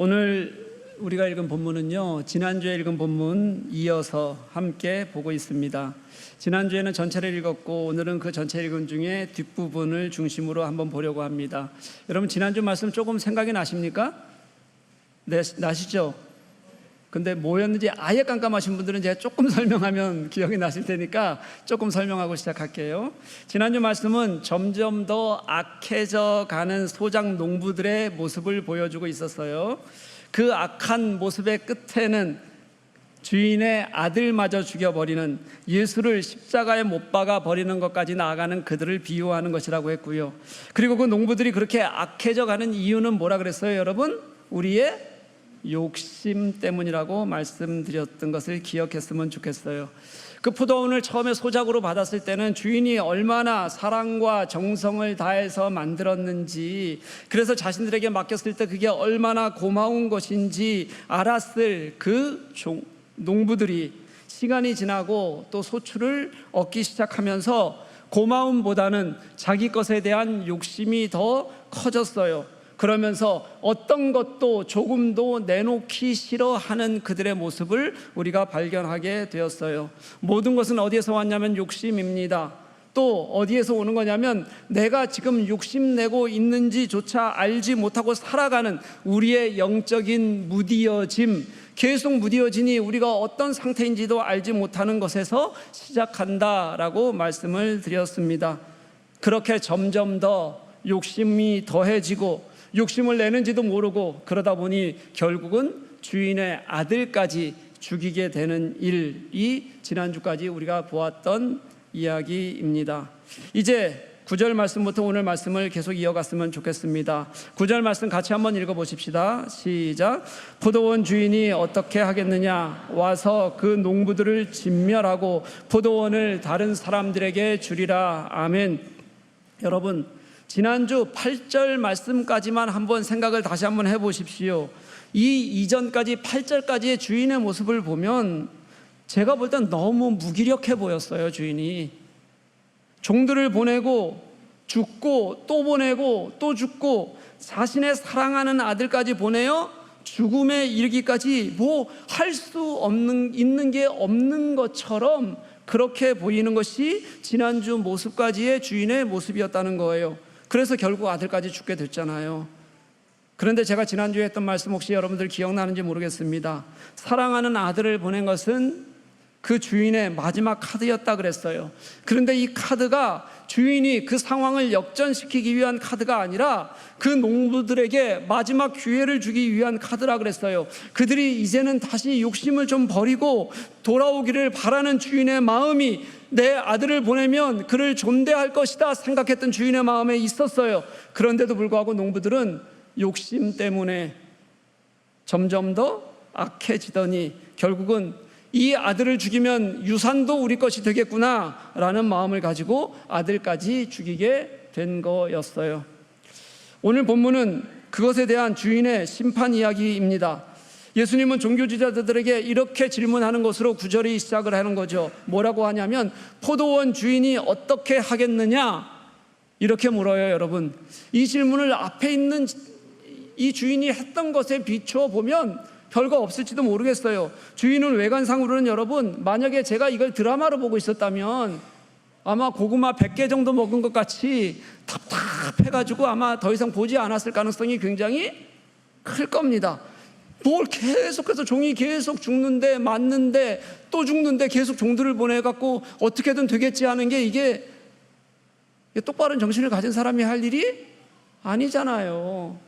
오늘 우리가 읽은 본문은요, 지난주에 읽은 본문 이어서 함께 보고 있습니다. 지난주에는 전체를 읽었고, 오늘은 그 전체 읽은 중에 뒷부분을 중심으로 한번 보려고 합니다. 여러분, 지난주 말씀 조금 생각이 나십니까? 네, 나시죠? 근데 뭐였는지 아예 깜깜하신 분들은 제가 조금 설명하면 기억이 나실 테니까 조금 설명하고 시작할게요. 지난주 말씀은 점점 더 악해져 가는 소장 농부들의 모습을 보여주고 있었어요. 그 악한 모습의 끝에는 주인의 아들마저 죽여버리는 예수를 십자가에 못 박아 버리는 것까지 나아가는 그들을 비유하는 것이라고 했고요. 그리고 그 농부들이 그렇게 악해져 가는 이유는 뭐라 그랬어요, 여러분? 우리의 욕심 때문이라고 말씀드렸던 것을 기억했으면 좋겠어요. 그 포도원을 처음에 소작으로 받았을 때는 주인이 얼마나 사랑과 정성을 다해서 만들었는지, 그래서 자신들에게 맡겼을 때 그게 얼마나 고마운 것인지 알았을 그 종, 농부들이 시간이 지나고 또 소출을 얻기 시작하면서 고마움보다는 자기 것에 대한 욕심이 더 커졌어요. 그러면서 어떤 것도 조금도 내놓기 싫어하는 그들의 모습을 우리가 발견하게 되었어요. 모든 것은 어디에서 왔냐면 욕심입니다. 또 어디에서 오는 거냐면 내가 지금 욕심내고 있는지조차 알지 못하고 살아가는 우리의 영적인 무디어짐, 계속 무디어지니 우리가 어떤 상태인지도 알지 못하는 것에서 시작한다라고 말씀을 드렸습니다. 그렇게 점점 더 욕심이 더해지고 욕심을 내는지도 모르고 그러다 보니 결국은 주인의 아들까지 죽이게 되는 일이 지난주까지 우리가 보았던 이야기입니다. 이제 9절 말씀부터 오늘 말씀을 계속 이어갔으면 좋겠습니다. 9절 말씀 같이 한번 읽어 보십시다. 시작. 포도원 주인이 어떻게 하겠느냐? 와서 그 농부들을 진멸하고 포도원을 다른 사람들에게 주리라. 아멘. 여러분, 지난주 8절 말씀까지만 한번 생각을 다시 한번 해 보십시오. 이 이전까지 8절까지의 주인의 모습을 보면 제가 볼 땐 너무 무기력해 보였어요, 주인이. 종들을 보내고 죽고 또 보내고 또 죽고 자신의 사랑하는 아들까지 보내어 죽음에 이르기까지 뭐 할 수 없는 있는 게 없는 것처럼 그렇게 보이는 것이 지난주 모습까지의 주인의 모습이었다는 거예요. 그래서 결국 아들까지 죽게 됐잖아요. 그런데 제가 지난주에 했던 말씀 혹시 여러분들 기억나는지 모르겠습니다. 사랑하는 아들을 보낸 것은 그 주인의 마지막 카드였다 그랬어요. 그런데 이 카드가 주인이 그 상황을 역전시키기 위한 카드가 아니라 그 농부들에게 마지막 기회를 주기 위한 카드라 그랬어요. 그들이 이제는 다시 욕심을 좀 버리고 돌아오기를 바라는 주인의 마음이 내 아들을 보내면 그를 존대할 것이다 생각했던 주인의 마음에 있었어요. 그런데도 불구하고 농부들은 욕심 때문에 점점 더 악해지더니 결국은 이 아들을 죽이면 유산도 우리 것이 되겠구나 라는 마음을 가지고 아들까지 죽이게 된 거였어요. 오늘 본문은 그것에 대한 주인의 심판 이야기입니다. 예수님은 종교 지자들에게 이렇게 질문하는 것으로 구절이 시작을 하는 거죠. 뭐라고 하냐면 포도원 주인이 어떻게 하겠느냐? 이렇게 물어요, 여러분. 이 질문을 앞에 있는 이 주인이 했던 것에 비추어 보면 별거 없을지도 모르겠어요. 주인은 외관상으로는 여러분, 만약에 제가 이걸 드라마로 보고 있었다면 아마 고구마 100개 정도 먹은 것 같이 답답해가지고 아마 더 이상 보지 않았을 가능성이 굉장히 클 겁니다. 뭘 계속해서 종이 계속 죽는데 맞는데 또 죽는데 계속 종들을 보내갖고 어떻게든 되겠지 하는 게 이게 똑바른 정신을 가진 사람이 할 일이 아니잖아요.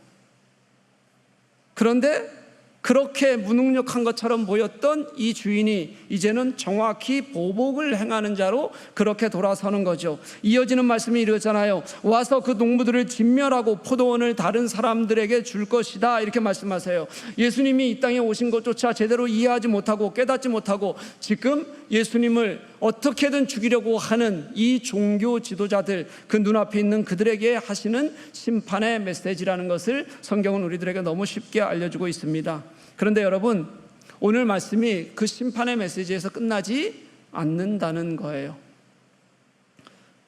그런데 그렇게 무능력한 것처럼 보였던 이 주인이 이제는 정확히 보복을 행하는 자로 그렇게 돌아서는 거죠. 이어지는 말씀이 이러잖아요. 와서 그 농부들을 진멸하고 포도원을 다른 사람들에게 줄 것이다. 이렇게 말씀하세요. 예수님이 이 땅에 오신 것조차 제대로 이해하지 못하고 깨닫지 못하고 지금 예수님을 어떻게든 죽이려고 하는 이 종교 지도자들 그 눈앞에 있는 그들에게 하시는 심판의 메시지라는 것을 성경은 우리들에게 너무 쉽게 알려주고 있습니다. 그런데 여러분 오늘 말씀이 그 심판의 메시지에서 끝나지 않는다는 거예요.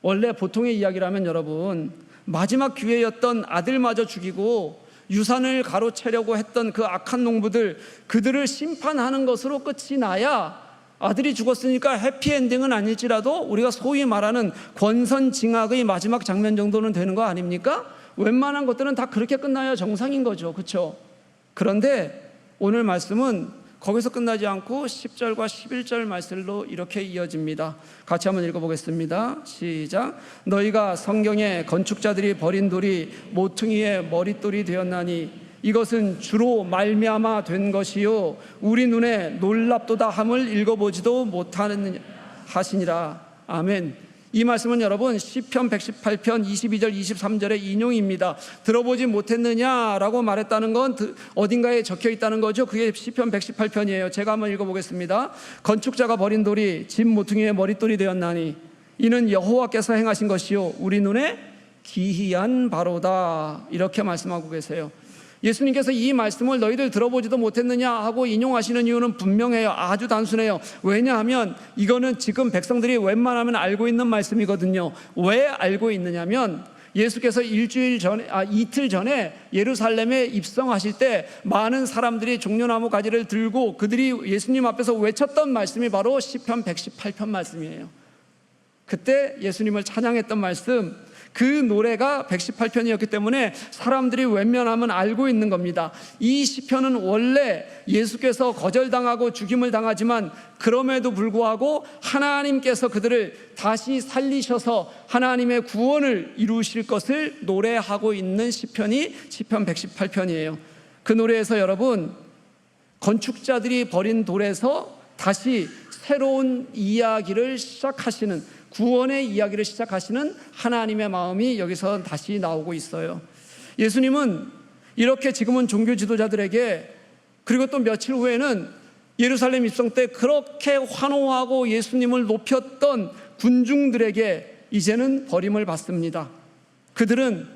원래 보통의 이야기라면 여러분 마지막 기회였던 아들마저 죽이고 유산을 가로채려고 했던 그 악한 농부들 그들을 심판하는 것으로 끝이 나야 아들이 죽었으니까 해피엔딩은 아닐지라도 우리가 소위 말하는 권선징악의 마지막 장면 정도는 되는 거 아닙니까? 웬만한 것들은 다 그렇게 끝나야 정상인 거죠. 그렇죠? 그런데 오늘 말씀은 거기서 끝나지 않고 10절과 11절 말씀로 이렇게 이어집니다. 같이 한번 읽어보겠습니다. 시작. 너희가 성경에 건축자들이 버린 돌이 모퉁이의 머릿돌이 되었나니 이것은 주로 말미암아 된 것이요 우리 눈에 놀랍도다 함을 읽어보지도 못하는 하시니라. 아멘. 이 말씀은 여러분 시편 118편 22절 23절의 인용입니다. 들어보지 못했느냐라고 말했다는 건 드- 어딘가에 적혀 있다는 거죠. 그게 시편 118편이에요. 제가 한번 읽어 보겠습니다. 건축자가 버린 돌이 집 모퉁이의 머릿돌이 되었나니 이는 여호와께서 행하신 것이요 우리 눈에 기이한 바로다. 이렇게 말씀하고 계세요. 예수님께서 이 말씀을 너희들 들어보지도 못했느냐 하고 인용하시는 이유는 분명해요. 아주 단순해요. 왜냐하면 이거는 지금 백성들이 웬만하면 알고 있는 말씀이거든요. 왜 알고 있느냐면 예수께서 일주일 전에, 아, 이틀 전에 예루살렘에 입성하실 때 많은 사람들이 종려나무 가지를 들고 그들이 예수님 앞에서 외쳤던 말씀이 바로 시편 118편 말씀이에요. 그때 예수님을 찬양했던 말씀 그 노래가 118편이었기 때문에 사람들이 웬만하면 알고 있는 겁니다. 이 시편은 원래 예수께서 거절당하고 죽임을 당하지만 그럼에도 불구하고 하나님께서 그들을 다시 살리셔서 하나님의 구원을 이루실 것을 노래하고 있는 시편이 시편 118편이에요. 그 노래에서 여러분 건축자들이 버린 돌에서 다시 새로운 이야기를 시작하시는 구원의 이야기를 시작하시는 하나님의 마음이 여기서 다시 나오고 있어요. 예수님은 이렇게 지금은 종교 지도자들에게 그리고 또 며칠 후에는 예루살렘 입성 때 그렇게 환호하고 예수님을 높였던 군중들에게 이제는 버림을 받습니다. 그들은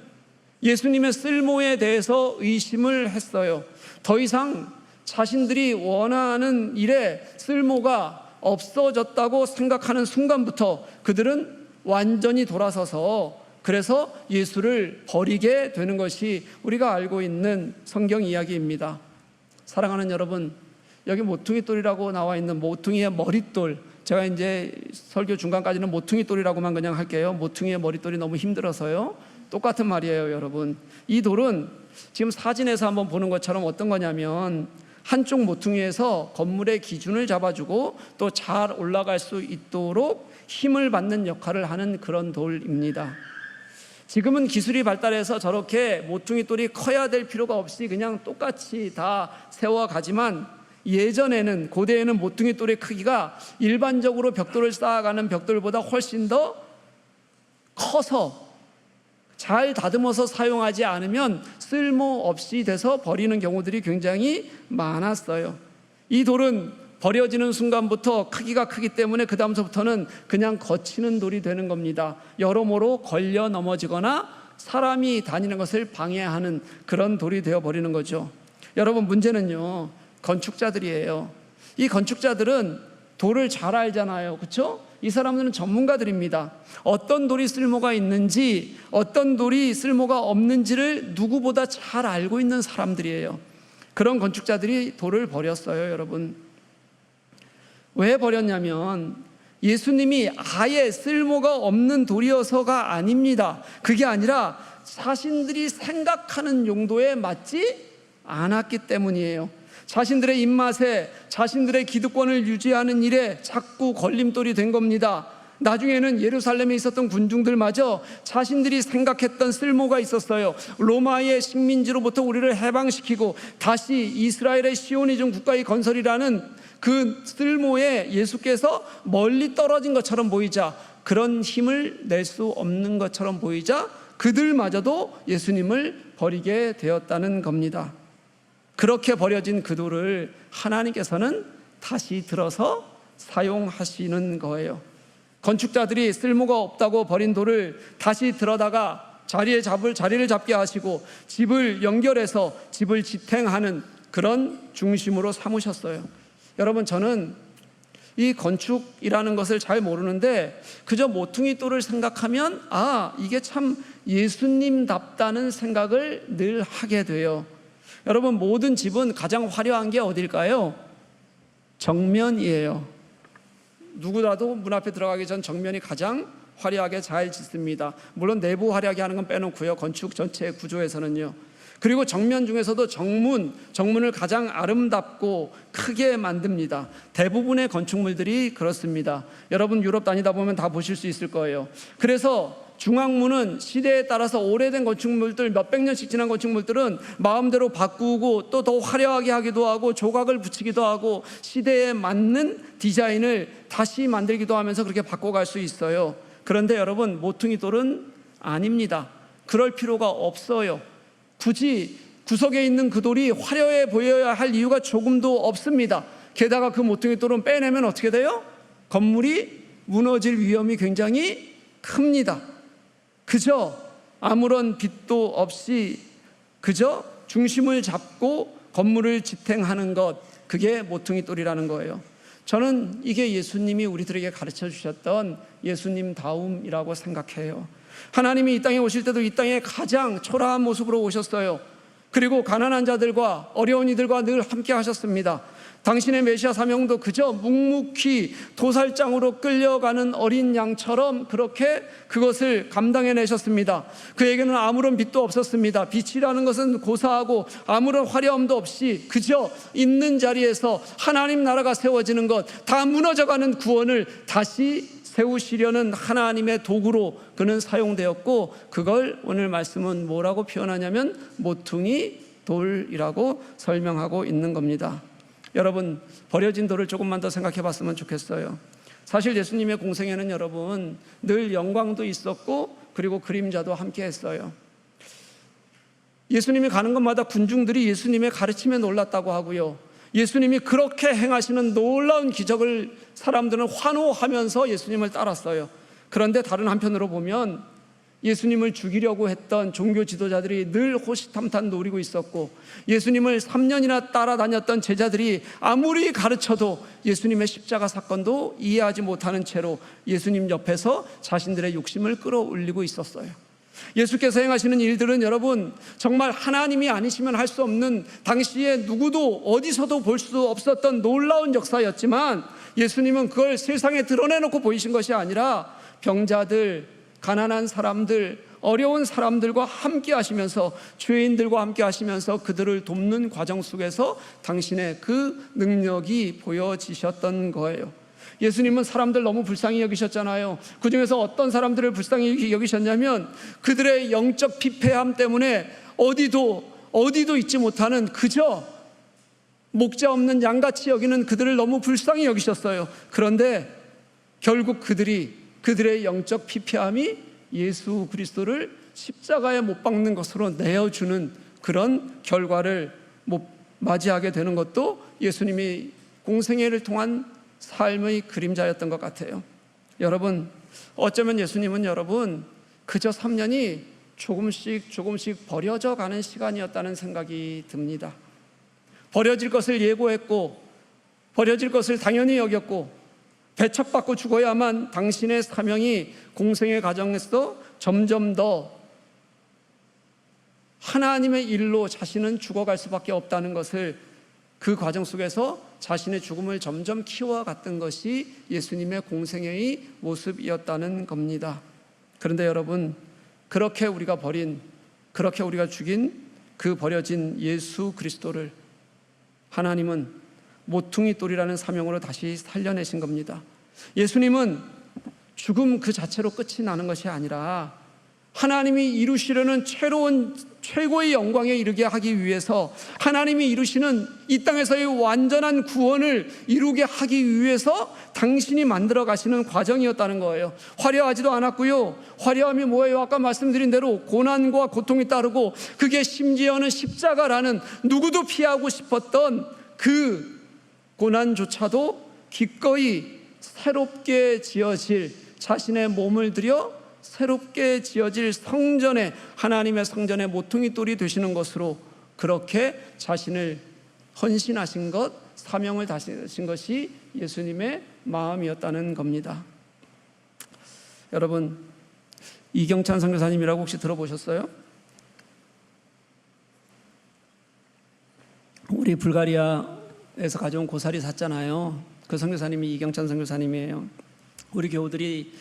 예수님의 쓸모에 대해서 의심을 했어요. 더 이상 자신들이 원하는 일에 쓸모가 없어졌다고 생각하는 순간부터 그들은 완전히 돌아서서 그래서 예수를 버리게 되는 것이 우리가 알고 있는 성경 이야기입니다. 사랑하는 여러분, 여기 모퉁이 돌이라고 나와 있는 모퉁이의 머릿돌. 제가 이제 설교 중간까지는 모퉁이 돌이라고만 그냥 할게요. 모퉁이의 머릿돌이 너무 힘들어서요. 똑같은 말이에요, 여러분. 이 돌은 지금 사진에서 한번 보는 것처럼 어떤 거냐면 한쪽 모퉁이에서 건물의 기준을 잡아주고 또 잘 올라갈 수 있도록 힘을 받는 역할을 하는 그런 돌입니다. 지금은 기술이 발달해서 저렇게 모퉁이 돌이 커야 될 필요가 없이 그냥 똑같이 다 세워가지만 예전에는 고대에는 모퉁이 돌의 크기가 일반적으로 벽돌을 쌓아가는 벽돌보다 훨씬 더 커서 잘 다듬어서 사용하지 않으면 쓸모없이 돼서 버리는 경우들이 굉장히 많았어요. 이 돌은 버려지는 순간부터 크기가 크기 때문에 그 다음서부터는 그냥 거치는 돌이 되는 겁니다. 여러모로 걸려 넘어지거나 사람이 다니는 것을 방해하는 그런 돌이 되어 버리는 거죠. 여러분 문제는요 건축자들이에요. 이 건축자들은 돌을 잘 알잖아요, 그렇죠? 이 사람들은 전문가들입니다. 어떤 돌이 쓸모가 있는지, 어떤 돌이 쓸모가 없는지를 누구보다 잘 알고 있는 사람들이에요. 그런 건축자들이 돌을 버렸어요, 여러분. 왜 버렸냐면 예수님이 아예 쓸모가 없는 돌이어서가 아닙니다. 그게 아니라 자신들이 생각하는 용도에 맞지 않았기 때문이에요. 자신들의 입맛에 자신들의 기득권을 유지하는 일에 자꾸 걸림돌이 된 겁니다. 나중에는 예루살렘에 있었던 군중들마저 자신들이 생각했던 쓸모가 있었어요. 로마의 식민지로부터 우리를 해방시키고 다시 이스라엘의 시오니즘 국가의 건설이라는 그 쓸모에 예수께서 멀리 떨어진 것처럼 보이자 그런 힘을 낼 수 없는 것처럼 보이자 그들마저도 예수님을 버리게 되었다는 겁니다. 그렇게 버려진 그 돌을 하나님께서는 다시 들어서 사용하시는 거예요. 건축자들이 쓸모가 없다고 버린 돌을 다시 들어다가 자리에 잡을 자리를 잡게 하시고 집을 연결해서 집을 지탱하는 그런 중심으로 삼으셨어요. 여러분 저는 이 건축이라는 것을 잘 모르는데 그저 모퉁이 돌을 생각하면 아, 이게 참 예수님답다는 생각을 늘 하게 돼요. 여러분, 모든 집은 가장 화려한 게 어딜까요? 정면이에요. 누구라도 문 앞에 들어가기 전 정면이 가장 화려하게 잘 짓습니다. 물론 내부 화려하게 하는 건 빼놓고요. 건축 전체의 구조에서는요. 그리고 정면 중에서도 정문, 정문을 가장 아름답고 크게 만듭니다. 대부분의 건축물들이 그렇습니다. 여러분 유럽 다니다 보면 다 보실 수 있을 거예요. 그래서 중앙문은 시대에 따라서 오래된 건축물들 몇백 년씩 지난 건축물들은 마음대로 바꾸고 또 더 화려하게 하기도 하고 조각을 붙이기도 하고 시대에 맞는 디자인을 다시 만들기도 하면서 그렇게 바꿔갈 수 있어요. 그런데 여러분 모퉁이 돌은 아닙니다. 그럴 필요가 없어요. 굳이 구석에 있는 그 돌이 화려해 보여야 할 이유가 조금도 없습니다. 게다가 그 모퉁이 돌은 빼내면 어떻게 돼요? 건물이 무너질 위험이 굉장히 큽니다. 그저 아무런 빛도 없이 그저 중심을 잡고 건물을 지탱하는 것 그게 모퉁이 돌이라는 거예요. 저는 이게 예수님이 우리들에게 가르쳐 주셨던 예수님 다움이라고 생각해요. 하나님이 이 땅에 오실 때도 이 땅에 가장 초라한 모습으로 오셨어요. 그리고 가난한 자들과 어려운 이들과 늘 함께 하셨습니다. 당신의 메시아 사명도 그저 묵묵히 도살장으로 끌려가는 어린 양처럼 그렇게 그것을 감당해 내셨습니다. 그에게는 아무런 빛도 없었습니다. 빛이라는 것은 고사하고 아무런 화려함도 없이 그저 있는 자리에서 하나님 나라가 세워지는 것, 다 무너져가는 구원을 다시 세우시려는 하나님의 도구로 그는 사용되었고 그걸 오늘 말씀은 뭐라고 표현하냐면 모퉁이 돌이라고 설명하고 있는 겁니다. 여러분 버려진 돌을 조금만 더 생각해 봤으면 좋겠어요. 사실 예수님의 공생에는 여러분 늘 영광도 있었고 그리고 그림자도 함께 했어요. 예수님이 가는 곳마다 군중들이 예수님의 가르침에 놀랐다고 하고요. 예수님이 그렇게 행하시는 놀라운 기적을 사람들은 환호하면서 예수님을 따랐어요. 그런데 다른 한편으로 보면 예수님을 죽이려고 했던 종교 지도자들이 늘 호시탐탐 노리고 있었고 예수님을 3년이나 따라다녔던 제자들이 아무리 가르쳐도 예수님의 십자가 사건도 이해하지 못하는 채로 예수님 옆에서 자신들의 욕심을 끌어올리고 있었어요. 예수께서 행하시는 일들은 여러분 정말 하나님이 아니시면 할 수 없는 당시에 누구도 어디서도 볼 수 없었던 놀라운 역사였지만 예수님은 그걸 세상에 드러내놓고 보이신 것이 아니라 병자들, 가난한 사람들, 어려운 사람들과 함께 하시면서 죄인들과 함께 하시면서 그들을 돕는 과정 속에서 당신의 그 능력이 보여지셨던 거예요. 예수님은 사람들 너무 불쌍히 여기셨잖아요. 그 중에서 어떤 사람들을 불쌍히 여기셨냐면 그들의 영적 피폐함 때문에 어디도 어디도 있지 못하는 그저 목자 없는 양같이 여기는 그들을 너무 불쌍히 여기셨어요. 그런데 결국 그들이 그들의 영적 피폐함이 예수 그리스도를 십자가에 못 박는 것으로 내어주는 그런 결과를 못 맞이하게 되는 것도 예수님이 공생애를 통한 삶의 그림자였던 것 같아요. 여러분, 어쩌면 예수님은 여러분 그저 3년이 조금씩 조금씩 버려져 가는 시간이었다는 생각이 듭니다. 버려질 것을 예고했고 버려질 것을 당연히 여겼고 배척받고 죽어야만 당신의 사명이 공생의 과정에서 점점 더 하나님의 일로 자신은 죽어갈 수밖에 없다는 것을 그 과정 속에서 자신의 죽음을 점점 키워갔던 것이 예수님의 공생애의 모습이었다는 겁니다. 그런데 여러분, 그렇게 우리가 버린, 그렇게 우리가 죽인 그 버려진 예수 그리스도를 하나님은 모퉁이 돌이라는 사명으로 다시 살려내신 겁니다. 예수님은 죽음 그 자체로 끝이 나는 것이 아니라 하나님이 이루시려는 최로운 최고의 영광에 이르게 하기 위해서 하나님이 이루시는 이 땅에서의 완전한 구원을 이루게 하기 위해서 당신이 만들어 가시는 과정이었다는 거예요. 화려하지도 않았고요. 화려함이 뭐예요? 아까 말씀드린 대로 고난과 고통이 따르고 그게 심지어는 십자가라는 누구도 피하고 싶었던 그 고난조차도 기꺼이 새롭게 지어질 자신의 몸을 들여 새롭게 지어질 성전에 하나님의 성전의 모퉁이 돌이 되시는 것으로 그렇게 자신을 헌신하신 것, 사명을 다하신 것이 예수님의 마음이었다는 겁니다. 여러분 이경찬 선교사님이라고 혹시 들어보셨어요? 우리 불가리아에서 가져온 고사리 샀잖아요. 그 선교사님이 이경찬 선교사님이에요. 우리 교우들이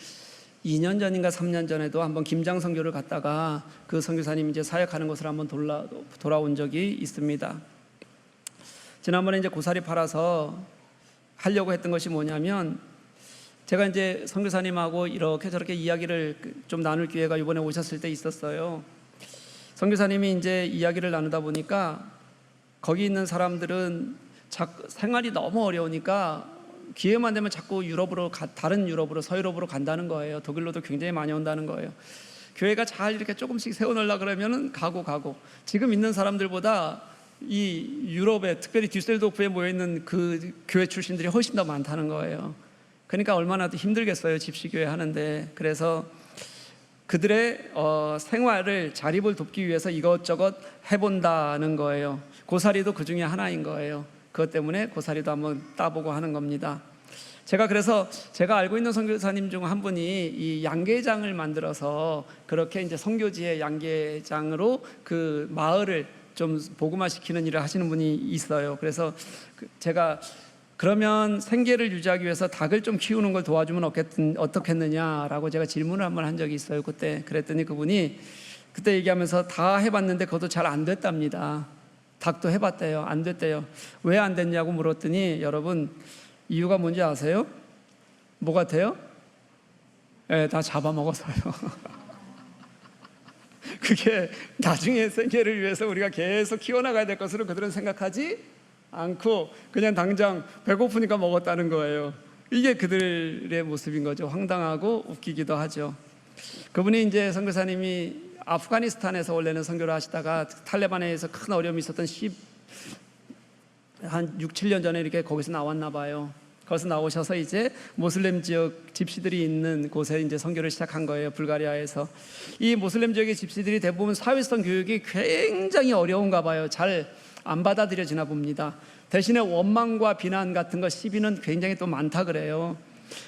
2년 전인가 3년 전에도 한번 김장 선교를 갔다가 그 선교사님 이제 사역하는 곳을 한번 돌아, 돌아온 적이 있습니다. 지난번에 이제 고사리 팔아서 하려고 했던 것이 뭐냐면 제가 이제 선교사님하고 이렇게 저렇게 이야기를 좀 나눌 기회가 이번에 오셨을 때 있었어요. 선교사님이 이제 이야기를 나누다 보니까 거기 있는 사람들은 자, 생활이 너무 어려우니까 기회만 되면 자꾸 유럽으로 가, 다른 유럽으로 서유럽으로 간다는 거예요. 독일로도 굉장히 많이 온다는 거예요. 교회가 잘 이렇게 조금씩 세워놓으려 그러면은 가고 가고 지금 있는 사람들보다 이 유럽에 특별히 듀셀도프에 모여 있는 그 교회 출신들이 훨씬 더 많다는 거예요. 그러니까 얼마나 더 힘들겠어요 집시교회 하는데 그래서 그들의 어, 생활을 자립을 돕기 위해서 이것저것 해본다는 거예요. 고사리도 그 중에 하나인 거예요. 그것 때문에 고사리도 한번 따보고 하는 겁니다. 제가 그래서 제가 알고 있는 선교사님 중 한 분이 이 양계장을 만들어서 그렇게 이제 선교지의 양계장으로 그 마을을 좀 복음화시키는 일을 하시는 분이 있어요. 그래서 그 제가 그러면 생계를 유지하기 위해서 닭을 좀 키우는 걸 도와주면 어떻겠- 어떻겠느냐라고 제가 질문을 한 번 한 적이 있어요. 그때 그랬더니 그분이 그때 얘기하면서 다 해봤는데 그것도 잘 안 됐답니다. 닭도 해봤대요. 안 됐대요. 왜 안 됐냐고 물었더니 여러분 이유가 뭔지 아세요? 뭐 같아요? 예, 다 잡아먹어서요. 그게 나중에 생계를 위해서 우리가 계속 키워나가야 될 것으로 그들은 생각하지 않고 그냥 당장 배고프니까 먹었다는 거예요. 이게 그들의 모습인 거죠. 황당하고 웃기기도 하죠. 그분이 이제 선교사님이 아프가니스탄에서 원래는 선교를 하시다가 탈레반에서 큰 어려움이 있었던 10, 한 6, 7년 전에 이렇게 거기서 나왔나 봐요. 거기서 나오셔서 이제 모슬렘 지역 집시들이 있는 곳에 이제 선교를 시작한 거예요. 불가리아에서 이 모슬렘 지역의 집시들이 대부분 사회성 교육이 굉장히 어려운가 봐요. 잘 안 받아들여지나 봅니다. 대신에 원망과 비난 같은 거 시비는 굉장히 또 많다 그래요.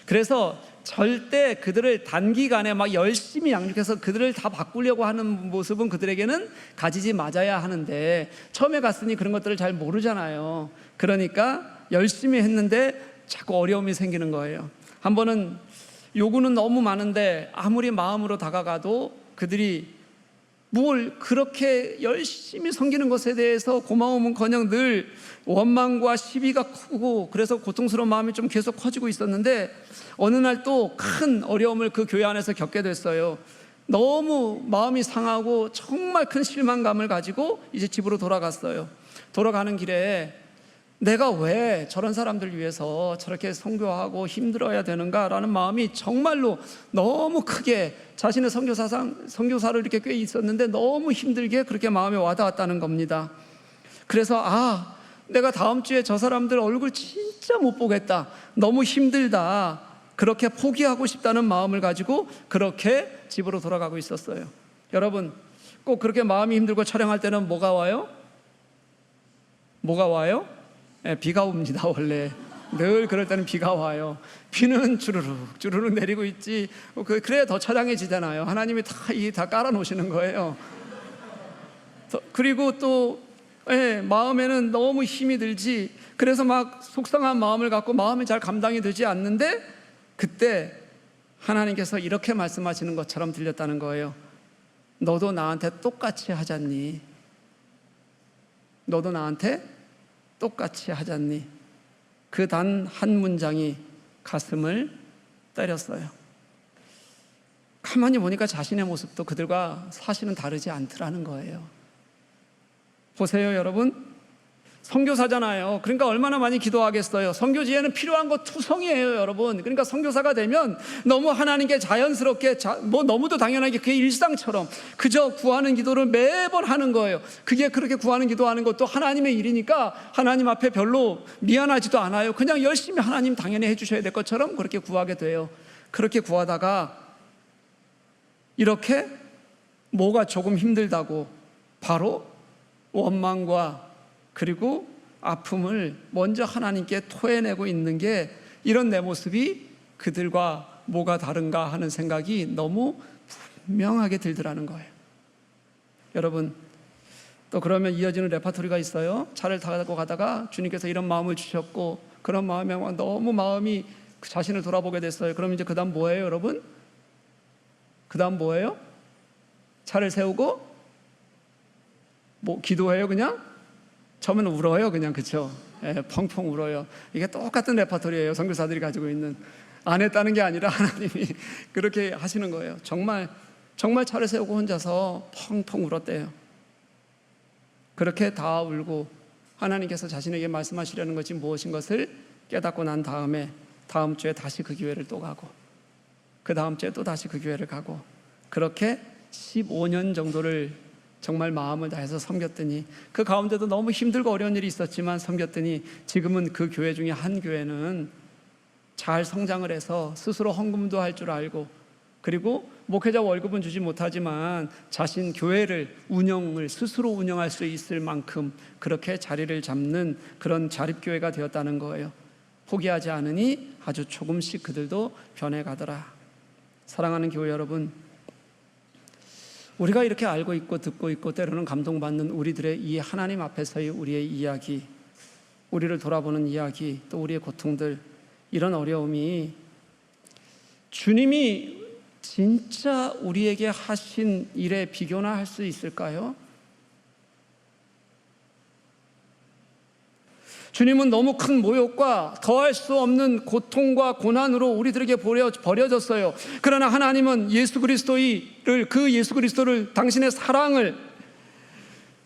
그래서 절대 그들을 단기간에 막 열심히 양육해서 그들을 다 바꾸려고 하는 모습은 그들에게는 가지지 맞아야 하는데 처음에 갔으니 그런 것들을 잘 모르잖아요. 그러니까 열심히 했는데 자꾸 어려움이 생기는 거예요. 한 번은 요구는 너무 많은데 아무리 마음으로 다가가도 그들이 뭘 그렇게 열심히 섬기는 것에 대해서 고마움은 커녕 늘 원망과 시비가 크고 그래서 고통스러운 마음이 좀 계속 커지고 있었는데 어느 날 또 큰 어려움을 그 교회 안에서 겪게 됐어요. 너무 마음이 상하고 정말 큰 실망감을 가지고 이제 집으로 돌아갔어요. 돌아가는 길에 내가 왜 저런 사람들 위해서 저렇게 선교하고 힘들어야 되는가라는 마음이 정말로 너무 크게 자신의 선교사상 선교사를 이렇게 꽤 있었는데 너무 힘들게 그렇게 마음에 와닿았다는 겁니다. 그래서 아 내가 다음 주에 저 사람들 얼굴 진짜 못 보겠다. 너무 힘들다. 그렇게 포기하고 싶다는 마음을 가지고 그렇게 집으로 돌아가고 있었어요. 여러분 꼭 그렇게 마음이 힘들고 촬영할 때는 뭐가 와요? 뭐가 와요? 예, 비가 옵니다 원래. 늘 그럴 때는 비가 와요. 비는 주르륵 주르륵 내리고 있지. 어, 그- 그래야 더 처량해지잖아요. 하나님이 다이다 깔아 놓으시는 거예요. 더- 그리고 또 예, 마음에는 너무 힘이 들지. 그래서 막 속상한 마음을 갖고 마음이 잘 감당이 되지 않는데 그때 하나님께서 이렇게 말씀하시는 것처럼 들렸다는 거예요 너도 나한테 똑같이 하잖니? 너도 나한테 똑같이 하잖니. 그 단 한 문장이 가슴을 때렸어요. 가만히 보니까 자신의 모습도 그들과 사실은 다르지 않더라는 거예요. 보세요, 여러분. 선교사잖아요. 그러니까 얼마나 많이 기도하겠어요. 선교지에는 필요한 거 투성이에요, 여러분. 그러니까 선교사가 되면 너무 하나님께 자연스럽게 자, 뭐 너무도 당연하게 그게 일상처럼 그저 구하는 기도를 매번 하는 거예요. 그게 그렇게 구하는 기도하는 것도 하나님의 일이니까 하나님 앞에 별로 미안하지도 않아요. 그냥 열심히 하나님 당연히 해 주셔야 될 것처럼 그렇게 구하게 돼요. 그렇게 구하다가 이렇게 뭐가 조금 힘들다고 바로 원망과 그리고 아픔을 먼저 하나님께 토해내고 있는 게 이런 내 모습이 그들과 뭐가 다른가 하는 생각이 너무 분명하게 들더라는 거예요. 여러분, 또 그러면 이어지는 레파토리가 있어요. 차를 타고 가다가 주님께서 이런 마음을 주셨고 그런 마음에 너무 마음이 그 자신을 돌아보게 됐어요. 그럼 이제 그다음 뭐예요, 여러분? 그다음 뭐예요? 차를 세우고 뭐 기도해요, 그냥? 처음에는 울어요, 그냥 그쵸? 예, 펑펑 울어요. 이게 똑같은 레파토리예요. 선교사들이 가지고 있는 안 했다는 게 아니라 하나님이 그렇게 하시는 거예요. 정말 정말 차를 세우고 혼자서 펑펑 울었대요. 그렇게 다 울고 하나님께서 자신에게 말씀하시려는 것이 무엇인 것을 깨닫고 난 다음에 다음 주에 다시 그 교회를 또 가고 그 다음 주에 또 다시 그 교회를 가고 그렇게 15년 정도를 정말 마음을 다해서 섬겼더니 그 가운데도 너무 힘들고 어려운 일이 있었지만 섬겼더니 지금은 그 교회 중에 한 교회는 잘 성장을 해서 스스로 헌금도 할 줄 알고 그리고 목회자 월급은 주지 못하지만 자신 교회를 운영을 스스로 운영할 수 있을 만큼 그렇게 자리를 잡는 그런 자립교회가 되었다는 거예요. 포기하지 않으니 아주 조금씩 그들도 변해가더라. 사랑하는 교회 여러분, 우리가 이렇게 알고 있고 듣고 있고 때로는 감동받는 우리들의 이 하나님 앞에서의 우리의 이야기, 우리를 돌아보는 이야기, 또 우리의 고통들, 이런 어려움이 주님이 진짜 우리에게 하신 일에 비교나 할 수 있을까요? 주님은 너무 큰 모욕과 더할 수 없는 고통과 고난으로 우리들에게 버려, 버려졌어요. 그러나 하나님은 예수 그리스도를 그 예수 그리스도를 당신의 사랑을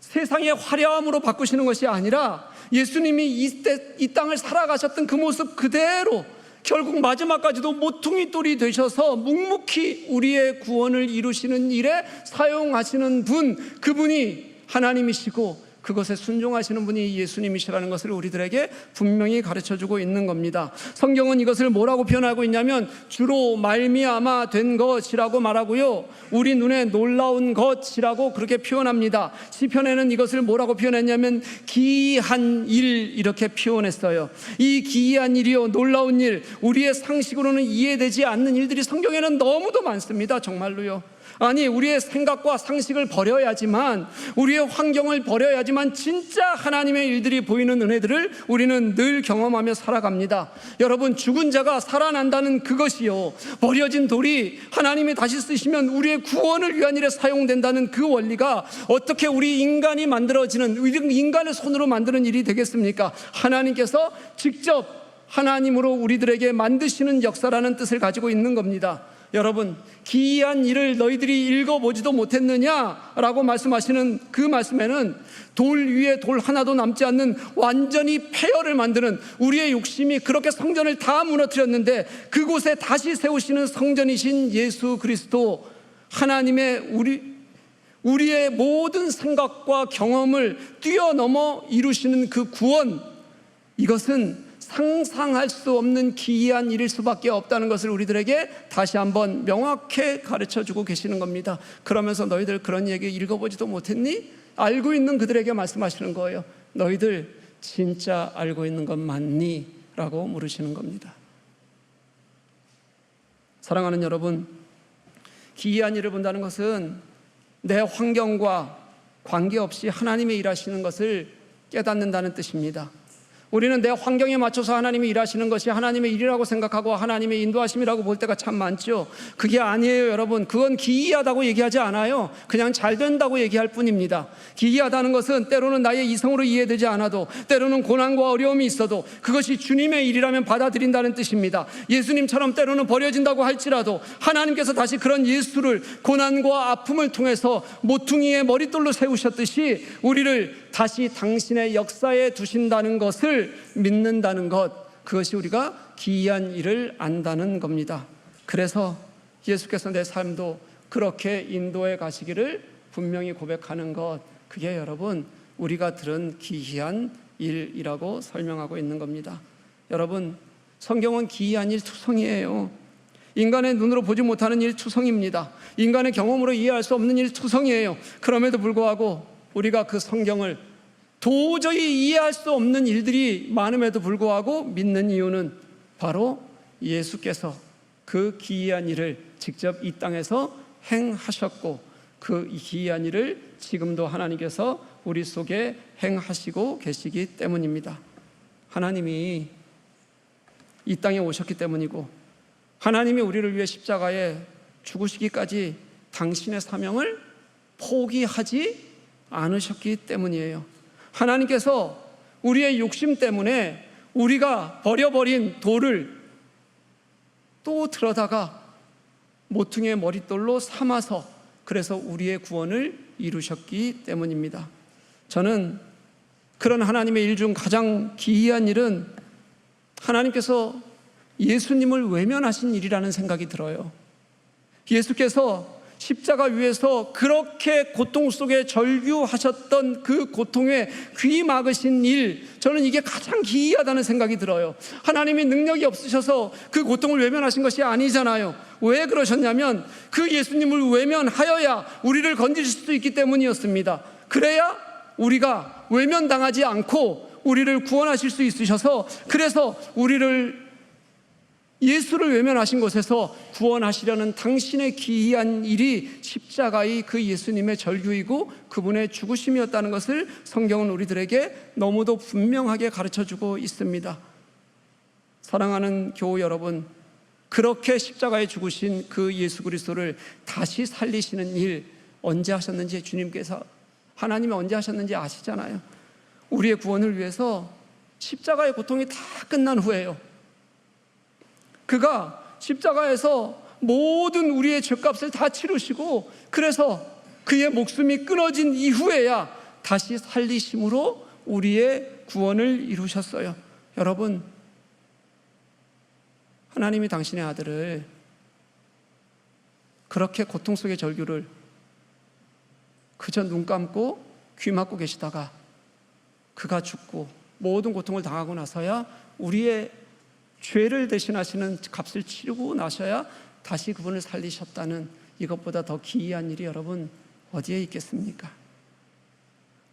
세상의 화려함으로 바꾸시는 것이 아니라 예수님이 이, 때, 이 땅을 살아가셨던 그 모습 그대로 결국 마지막까지도 모퉁이 돌이 되셔서 묵묵히 우리의 구원을 이루시는 일에 사용하시는 분 그분이 하나님이시고 그것에 순종하시는 분이 예수님이시라는 것을 우리들에게 분명히 가르쳐 주고 있는 겁니다. 성경은 이것을 뭐라고 표현하고 있냐면 주로 말미암아 된 것이라고 말하고요. 우리 눈에 놀라운 것이라고 그렇게 표현합니다. 시편에는 이것을 뭐라고 표현했냐면 기이한 일 이렇게 표현했어요. 이 기이한 일이요 놀라운 일 우리의 상식으로는 이해되지 않는 일들이 성경에는 너무도 많습니다. 정말로요. 아니, 우리의 생각과 상식을 버려야지만, 우리의 환경을 버려야지만, 진짜 하나님의 일들이 보이는 은혜들을 우리는 늘 경험하며 살아갑니다. 여러분, 죽은 자가 살아난다는 그것이요. 버려진 돌이 하나님이 다시 쓰시면 우리의 구원을 위한 일에 사용된다는 그 원리가 어떻게 우리 인간이 만들어지는, 인간의 손으로 만드는 일이 되겠습니까? 하나님께서 직접 하나님으로 우리들에게 만드시는 역사라는 뜻을 가지고 있는 겁니다. 여러분, 기이한 일을 너희들이 읽어보지도 못했느냐라고 말씀하시는 그 말씀에는 돌 위에 돌 하나도 남지 않는 완전히 폐허를 만드는 우리의 욕심이 그렇게 성전을 다 무너뜨렸는데 그곳에 다시 세우시는 성전이신 예수 그리스도 하나님의 우리 우리의 모든 생각과 경험을 뛰어넘어 이루시는 그 구원 이것은 상상할 수 없는 기이한 일일 수밖에 없다는 것을 우리들에게 다시 한번 명확히 가르쳐 주고 계시는 겁니다. 그러면서 너희들 그런 얘기 읽어보지도 못했니? 알고 있는 그들에게 말씀하시는 거예요. 너희들 진짜 알고 있는 것 맞니? 라고 물으시는 겁니다. 사랑하는 여러분, 기이한 일을 본다는 것은 내 환경과 관계없이 하나님의 일하시는 것을 깨닫는다는 뜻입니다. 우리는 내 환경에 맞춰서 하나님이 일하시는 것이 하나님의 일이라고 생각하고 하나님의 인도하심이라고 볼 때가 참 많죠. 그게 아니에요, 여러분. 그건 기이하다고 얘기하지 않아요. 그냥 잘 된다고 얘기할 뿐입니다. 기이하다는 것은 때로는 나의 이성으로 이해되지 않아도 때로는 고난과 어려움이 있어도 그것이 주님의 일이라면 받아들인다는 뜻입니다. 예수님처럼 때로는 버려진다고 할지라도 하나님께서 다시 그런 예수를 고난과 아픔을 통해서 모퉁이의 머릿돌로 세우셨듯이 우리를 다시 당신의 역사에 두신다는 것을 믿는다는 것, 그것이 우리가 기이한 일을 안다는 겁니다. 그래서 예수께서 내 삶도 그렇게 인도에 가시기를 분명히 고백하는 것, 그게 여러분, 우리가 들은 기이한 일이라고 설명하고 있는 겁니다. 여러분, 성경은 기이한 일 투성이에요. 인간의 눈으로 보지 못하는 일 투성입니다. 인간의 경험으로 이해할 수 없는 일 투성이에요. 그럼에도 불구하고 우리가 그 성경을 도저히 이해할 수 없는 일들이 많음에도 불구하고 믿는 이유는 바로 예수께서 그 기이한 일을 직접 이 땅에서 행하셨고 그 기이한 일을 지금도 하나님께서 우리 속에 행하시고 계시기 때문입니다. 하나님이 이 땅에 오셨기 때문이고 하나님이 우리를 위해 십자가에 죽으시기까지 당신의 사명을 포기하지 않으셨기 때문이에요. 하나님께서 우리의 욕심 때문에 우리가 버려버린 돌을 또 들어다가 모퉁이의 머릿돌로 삼아서 그래서 우리의 구원을 이루셨기 때문입니다. 저는 그런 하나님의 일 중 가장 기이한 일은 하나님께서 예수님을 외면하신 일이라는 생각이 들어요. 예수께서 십자가 위에서 그렇게 고통 속에 절규하셨던 그 고통에 귀 막으신 일, 저는 이게 가장 기이하다는 생각이 들어요. 하나님이 능력이 없으셔서 그 고통을 외면하신 것이 아니잖아요. 왜 그러셨냐면 그 예수님을 외면하여야 우리를 건지실 수 있기 때문이었습니다. 그래야 우리가 외면당하지 않고 우리를 구원하실 수 있으셔서 그래서 우리를 예수를 외면하신 곳에서 구원하시려는 당신의 기이한 일이 십자가의 그 예수님의 절규이고 그분의 죽으심이었다는 것을 성경은 우리들에게 너무도 분명하게 가르쳐 주고 있습니다. 사랑하는 교우 여러분, 그렇게 십자가에 죽으신 그 예수 그리스도를 다시 살리시는 일 언제 하셨는지 주님께서 하나님이 언제 하셨는지 아시잖아요. 우리의 구원을 위해서 십자가의 고통이 다 끝난 후에요. 그가 십자가에서 모든 우리의 죄값을 다 치르시고 그래서 그의 목숨이 끊어진 이후에야 다시 살리심으로 우리의 구원을 이루셨어요. 여러분, 하나님이 당신의 아들을 그렇게 고통 속의 절규를 그저 눈 감고 귀 막고 계시다가 그가 죽고 모든 고통을 당하고 나서야 우리의 죄를 대신하시는 값을 치르고 나셔야 다시 그분을 살리셨다는 이것보다 더 기이한 일이 여러분 어디에 있겠습니까?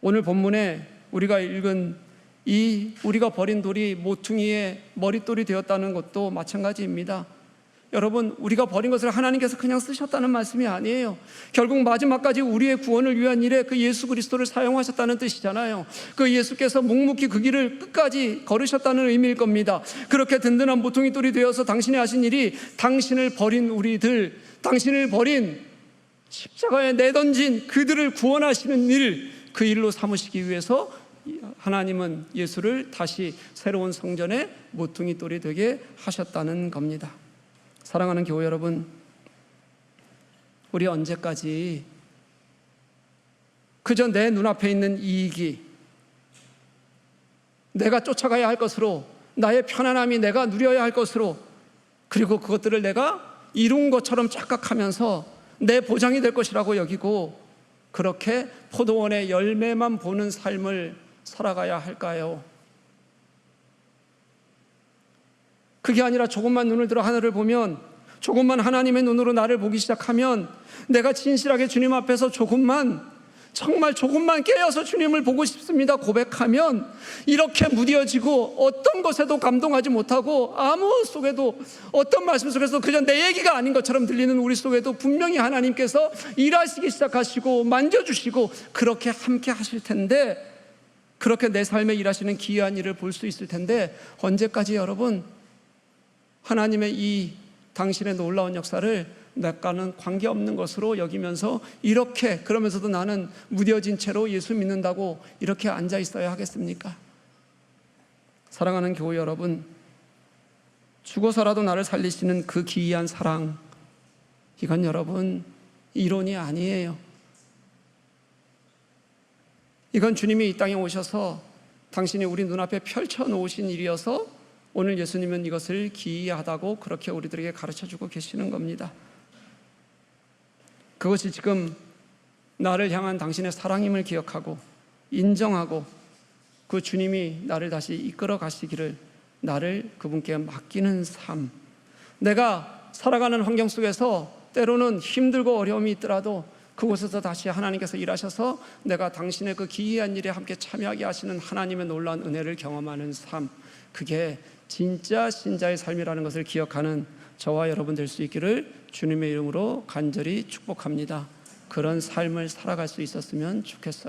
오늘 본문에 우리가 읽은 이 우리가 버린 돌이 모퉁이의 머릿돌이 되었다는 것도 마찬가지입니다. 여러분, 우리가 버린 것을 하나님께서 그냥 쓰셨다는 말씀이 아니에요. 결국 마지막까지 우리의 구원을 위한 일에 그 예수 그리스도를 사용하셨다는 뜻이잖아요. 그 예수께서 묵묵히 그 길을 끝까지 걸으셨다는 의미일 겁니다. 그렇게 든든한 모퉁이 돌이 되어서 당신이 하신 일이 당신을 버린 우리들, 당신을 버린 십자가에 내던진 그들을 구원하시는 일, 그 일로 삼으시기 위해서 하나님은 예수를 다시 새로운 성전의 모퉁이 돌이 되게 하셨다는 겁니다. 사랑하는 교회 여러분, 우리 언제까지 그저 내 눈앞에 있는 이익이 내가 쫓아가야 할 것으로 나의 편안함이 내가 누려야 할 것으로 그리고 그것들을 내가 이룬 것처럼 착각하면서 내 보장이 될 것이라고 여기고 그렇게 포도원의 열매만 보는 삶을 살아가야 할까요? 그게 아니라 조금만 눈을 들어 하늘을 보면 조금만 하나님의 눈으로 나를 보기 시작하면 내가 진실하게 주님 앞에서 조금만 정말 조금만 깨어서 주님을 보고 싶습니다. 고백하면 이렇게 무뎌지고 어떤 것에도 감동하지 못하고 아무 속에도 어떤 말씀 속에서 그저 내 얘기가 아닌 것처럼 들리는 우리 속에도 분명히 하나님께서 일하시기 시작하시고 만져주시고 그렇게 함께 하실 텐데 그렇게 내 삶에 일하시는 기이한 일을 볼 수 있을 텐데 언제까지 여러분 하나님의 이 당신의 놀라운 역사를 내가는 관계없는 것으로 여기면서 이렇게 그러면서도 나는 무뎌진 채로 예수 믿는다고 이렇게 앉아 있어야 하겠습니까? 사랑하는 교우 여러분, 죽어서라도 나를 살리시는 그 기이한 사랑, 이건 여러분 이론이 아니에요. 이건 주님이 이 땅에 오셔서 당신이 우리 눈앞에 펼쳐 놓으신 일이어서 오늘 예수님은 이것을 기이하다고 그렇게 우리들에게 가르쳐 주고 계시는 겁니다. 그것이 지금 나를 향한 당신의 사랑임을 기억하고 인정하고 그 주님이 나를 다시 이끌어 가시기를 나를 그분께 맡기는 삶. 내가 살아가는 환경 속에서 때로는 힘들고 어려움이 있더라도 그곳에서 다시 하나님께서 일하셔서 내가 당신의 그 기이한 일에 함께 참여하게 하시는 하나님의 놀라운 은혜를 경험하는 삶 그게 진짜 신자의 삶이라는 것을 기억하는 저와 여러분 될 수 있기를 주님의 이름으로 간절히 축복합니다. 그런 삶을 살아갈 수 있었으면 좋겠어요.